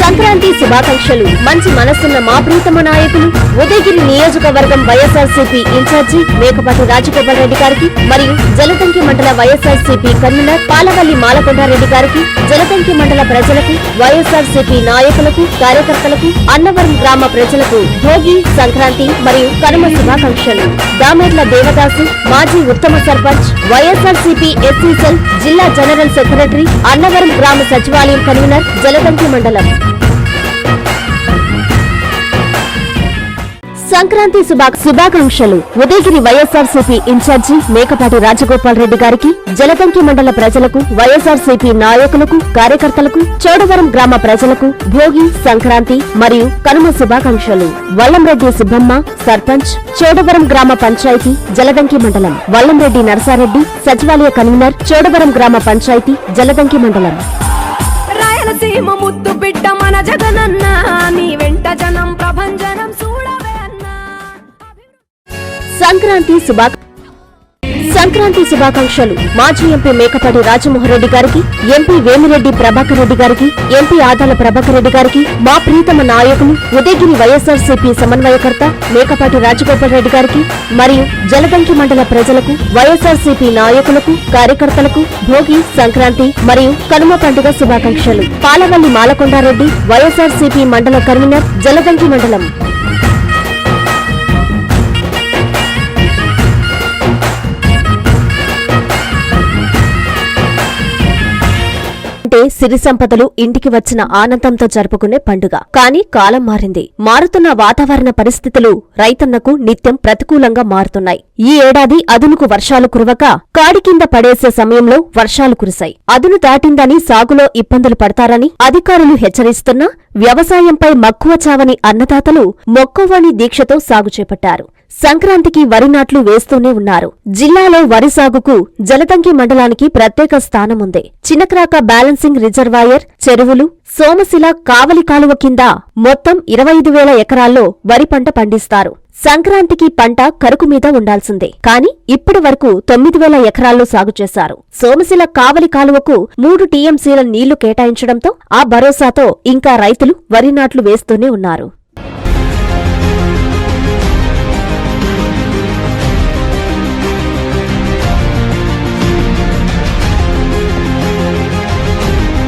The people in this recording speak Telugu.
సంక్రాంతి శుభాకాంక్షలు. మంచి మనసున్న మా ప్రీతమ నాయకులు ఉదయగిరి నియోజకవర్గం వైఎస్ఆర్సీపీ ఇన్ఛార్జి మేకపాటి రాజగోపాల్ రెడ్డి గారికి మరియు జలతంకి మండల వైఎస్ఆర్సీపీ కన్వీనర్ పాలవల్లి మాలకొండారెడ్డి గారికి జలతంకి మండల ప్రజలకు వైఎస్ఆర్సీపీ నాయకులకు కార్యకర్తలకు అన్నవరం గ్రామ ప్రజలకు భోగి సంక్రాంతి మరియు కనుమ శుభాకాంక్షలు. దామెర్ల దేవదాసు మాజీ ఉత్తమ సర్పంచ్ వైఎస్ఆర్సీపీ ఎస్సీ సెల్ జిల్లా జనరల్ సెక్రటరీ అన్నవరం గ్రామ సచివాలయం కన్వీనర్ జలదంకి మండలం. సంక్రాంతి శుభాకాంక్షలు. ఉదయగిరి వైఎస్ఆర్సీపీ ఇన్ఛార్జి మేకపాటి రాజగోపాల్ రెడ్డి గారికి జలదంకి మండల ప్రజలకు వైఎస్ఆర్సీపీ నాయకులకు కార్యకర్తలకు చోడవరం గ్రామ ప్రజలకు భోగి సంక్రాంతి మరియు కనుమ శుభాకాంక్షలు. వల్లంరెడ్డి సుబ్బమ్మ సర్పంచ్ చోడవరం గ్రామ పంచాయతీ జలదంకి మండలం. వల్లంరెడ్డి నరసారెడ్డి సచివాలయ కన్వీనర్ చోడవరం గ్రామ పంచాయతీ జలదంకి మండలం. రాయలసీమ ముద్దు బిడ్డ మన జగనన్న నీ వెంట జనం సంక్రాంతి శుభా సంక్రాంతి శుభాకాంక్షలు. మాజీ ఎంపీ మేకపాటి రాజమోహన్ రెడ్డి గారికి ఎంపీ వేమిరెడ్డి ప్రభాకర్ రెడ్డి గారికి ఎంపీ ఆదాల ప్రభాకర్ రెడ్డి గారికి మా ప్రీతమ నాయకులు ఉదయగిరి వైఎస్ఆర్సీపీ సమన్వయకర్త మేకపాటి రాజగోపాల్ రెడ్డి గారికి మరియు జలదంకి మండల ప్రజలకు వైఎస్ఆర్సీపీ నాయకులకు కార్యకర్తలకు భోగి సంక్రాంతి మరియు కనుమ పండుగ శుభాకాంక్షలు. పాలవల్లి మాలకొండారెడ్డి వైఎస్ఆర్సీపీ మండల కన్వీనర్ జలదంకి మండలం. సిరి సంపదలు ఇంటికి వచ్చిన ఆనందంతో జరుపుకునే పండుగ. కానీ కాలం మారింది. మారుతున్న వాతావరణ పరిస్థితులు రైతన్నకు నిత్యం ప్రతికూలంగా మారుతున్నాయి. ఈ ఏడాది అదునుకు వర్షాలు కురవక కాడి కింద పడేసే సమయంలో వర్షాలు కురిశాయి. అదును దాటిందని సాగులో ఇబ్బందులు పడతారని అధికారులు హెచ్చరిస్తున్నా వ్యవసాయంపై మక్కువ చావని అన్నదాతలు మొక్కువని దీక్షతో సాగు చేపట్టారు. సంక్రాంతికి వరి నాట్లు వేస్తూనే ఉన్నారు. జిల్లాలో వరి సాగుకు జలతంకి మండలానికి ప్రత్యేక స్థానముంది. చిన్నక్రాక బ్యాలెన్సింగ్ రిజర్వాయర్ చెరువులు సోమశిల కావలి కాలువ కింద మొత్తం ఇరవై ఐదు వేల ఎకరాల్లో వరి పంట పండిస్తారు. సంక్రాంతికి పంట కరుకు మీద ఉండాల్సిందే. కాని ఇప్పటి వరకు తొమ్మిది వేల ఎకరాల్లో సాగు చేశారు. సోమశిల కావలి కాలువకు మూడు టీఎంసీల నీళ్ళు కేటాయించడంతో ఆ భరోసాతో ఇంకా రైతులు వరి నాట్లు వేస్తూనే ఉన్నారు.